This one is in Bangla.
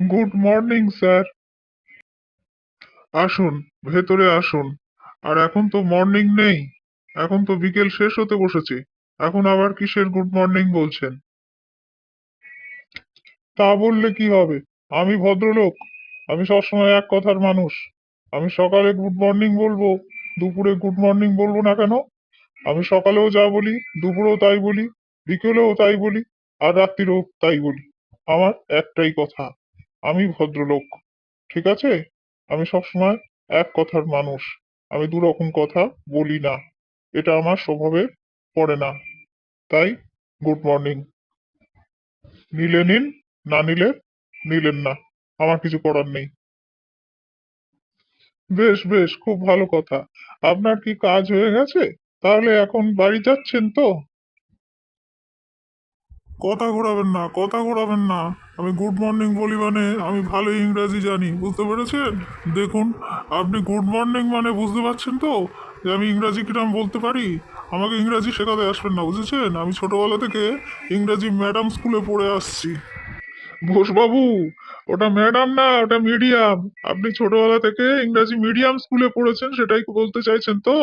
Good morning, sir. আসুন, ভেতরে আসুন। আর এখন তো মর্নিং নেই। এখন তো বিকেল শেষ হতে বসেছে। এখন আবার কিসের গুড মর্নিং বলছেন? তা বললে কি হবে? আমি ভদ্রলোক। আমি সবসময় এক কথার মানুষ। আমি সকালে গুড মর্নিং বলব, দুপুরে গুড মর্নিং বলব না কেন? আমি সকালেও যা বলি, দুপুরেও তাই বলি, বিকেলেও তাই বলি, আর রাত্রিরেও তাই বলি। আমার একটাই কথা। আমি ভদ্রলোক, ঠিক আছে? আমি সবসময় এক কথার মানুষ। আমি দু রকম কথা বলি না। এটা আমার স্বভাবে পড়ে না। তাই গুড মর্নিং। নিলে নিন, না নিলে নিলেন না। আমার কিছু করার নেই। বেশ বেশ, খুব ভালো কথা। আপনার কি কাজ হয়ে গেছে? তাহলে এখন বাড়ি যাচ্ছেন তো? কথা ঘোরাবেন না, কথা ঘোরাবেন না। আমি গুড মর্নিং বলি মানে আমি ভালো ইংরাজি জানি, বুঝতে পেরেছেন? দেখুন, আপনি গুড মর্নিং মানে বুঝতে পারছেন তো যে আমি ইংরাজি কিরম বলতে পারি? আমাকে ইংরাজি শেখাতে আসবেন না, বুঝেছেন? আমি ছোটোবেলা থেকে ইংরাজি ম্যাডাম স্কুলে পড়ে আসছি। ঘোষবাবু, ওটা ম্যাডাম না, ওটা মিডিয়াম আপনি ছোটবেলা থেকে ইংরাজি মিডিয়াম স্কুলে পড়েছেন, সেটাই বলতে চাইছেন তো?